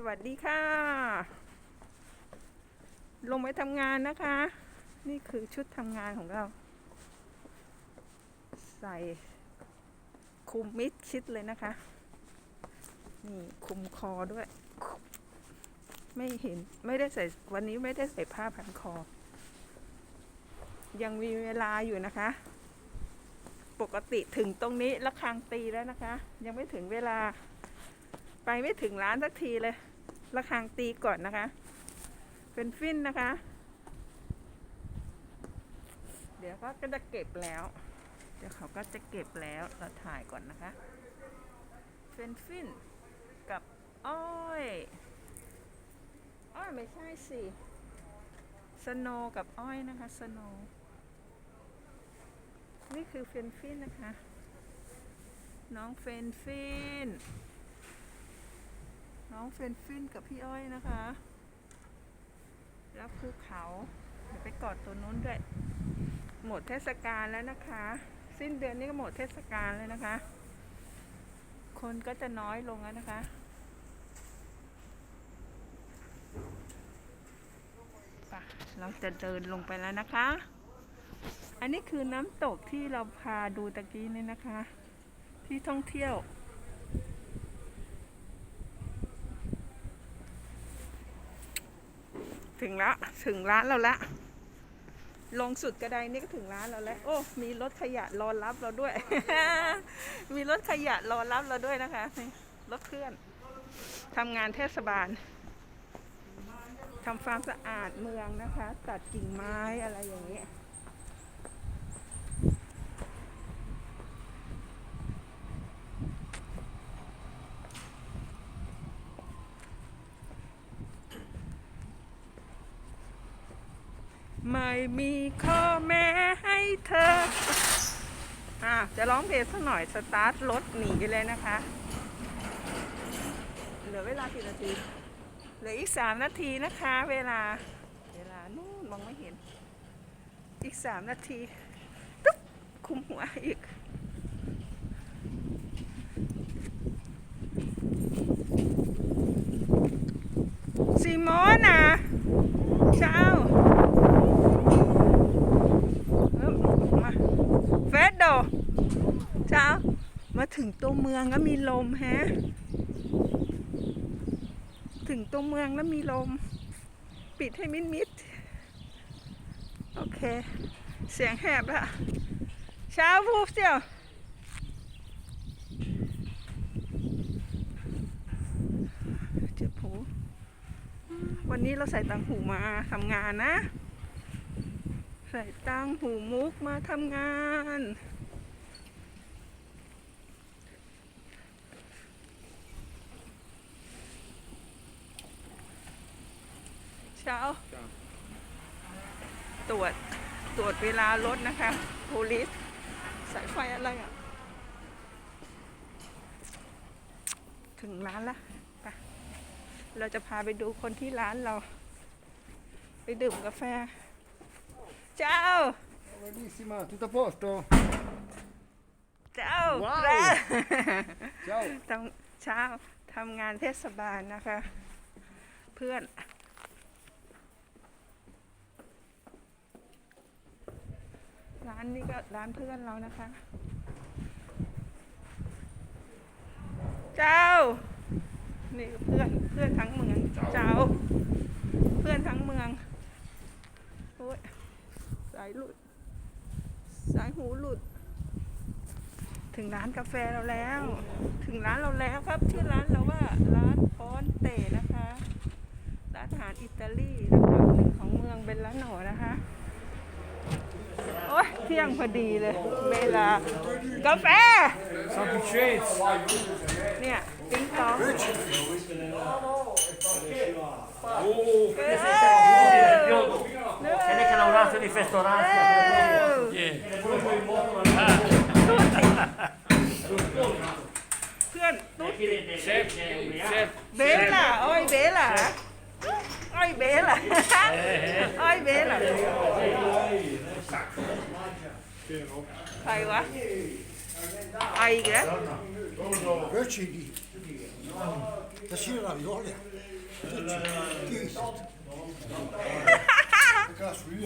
สวัสดีค่ะ ลงไปทำงานนะคะ นี่คือชุดทำงานของเรา ใส่คุมมิดชิดเลยนะคะ นี่คุมคอด้วย ไม่เห็นไม่ได้ใส่วันนี้ไม่ได้ใส่ผ้าพันคอ ยังมีเวลาอยู่นะคะ ปกติถึงตรงนี้ละครังตีแล้วนะคะ ยังไม่ถึงเวลา ไปไม่ถึงร้านสักทีเลยละคังตีก่อนนะคะ เป็นฟินนะคะ เดี๋ยวก็จะเก็บแล้ว เดี๋ยวเขาก็จะเก็บแล้วเราถ่ายก่อนนะคะเป็นฟินกับอ้อยอ้อยไม่ใช่สิสโนกับอ้อยนะคะสโนนี่คือเฟนฟินนะคะ น้องเฟนฟิน น้องเฟนฟินกับพี่อ้อยนะคะ รับภูเขา เดี๋ยวไปกอดตัวนู้นด้วย หมดเทศกาลแล้วนะคะ สิ้นเดือนนี้ก็หมดเทศกาลเลยนะคะ คนก็จะน้อยลงแล้วนะคะเราจะเดินลงไปแล้วนะคะ อันนี้คือน้ำตกที่เราพาดูตะกี้นี่นะคะ ที่ท่องเที่ยว ถึงละถึงร้านเราละ ลงสุดกระไดนี่ก็ถึงร้านเราแล้ว โอ้ มีรถขยะรอรับเราด้วย มีรถขยะรอรับเราด้วยนะคะรถเคลื่อนทำงานเทศบาลทำความสะอาดเมืองนะคะ ตัดกิ่งไม้อะไรอย่างนี้ ไม่มีข้อแม้ให้เธอ อะ จะร้องเพลงสักหน่อยสตาร์ทรถหนีเลยนะคะ เหลือเวลากี่นาที เหลืออีกสามนาทีนะคะ เวลา เวลานู่นมองไม่เห็น อีกสามนาทีตุ๊บคุมหัวอีกซีโมนาเช้าเอิ่มมาเฟสโดเช้า มา ถึงตัวเมืองก็มีลมฮะ ถึงตัวเมืองแล้วมีลม ปิดให้มิดมิดโอเค เสียงแหบละเช้าพูดเสียวเจ็บหูวันนี้เราใส่ตังหูมาทำงานนะ ใส่ตังหูมุกมาทำงาน เช้า ตรวจตรวจเวลารถนะคะ police สายไฟอะไรอะ ถึงร้านละไปเราจะพาไปดูคนที่ร้านเรา ไปดื่มกาแฟ เจ้า Bellissima, tutto a posto? เจ้าว้าวร้าน Ciao. ทำเช้าทำงานเทศบาลนะคะ เพื่อนานนี้ก็ร้านเพื่อนเรานะคะ เจ้า นี่ก็เพื่อนเพื่อนทั้งเมือง เจ้า เพื่อนทั้งเมืองโอ้ยสายหลุด สายหูหลุด ถึงร้านกาแฟเราแล้ว ถึงร้านเราแล้วครับ ชื่อร้านเราว่าร้านพอนเตนะคะ ร้านอาหารอิตาลีลำดับหนึ่งของเมืองเบลลาโนนะคะ โอ้ย เที่ยงพอดีเลย เวลากาแฟ Semplicetti. เนี่ยติ๊งตอง Oh, เอ้ย Ce n'è che lavorato di festorati. เพื่อนตุ๊ด chef, chef. เบลล่ะอ้อยเบลล่ะอ้อยเบลล่ะอ้อยเบลล่ะ 会話愛嘅佢似啲，佢似得嚟咗咧，佢似啲。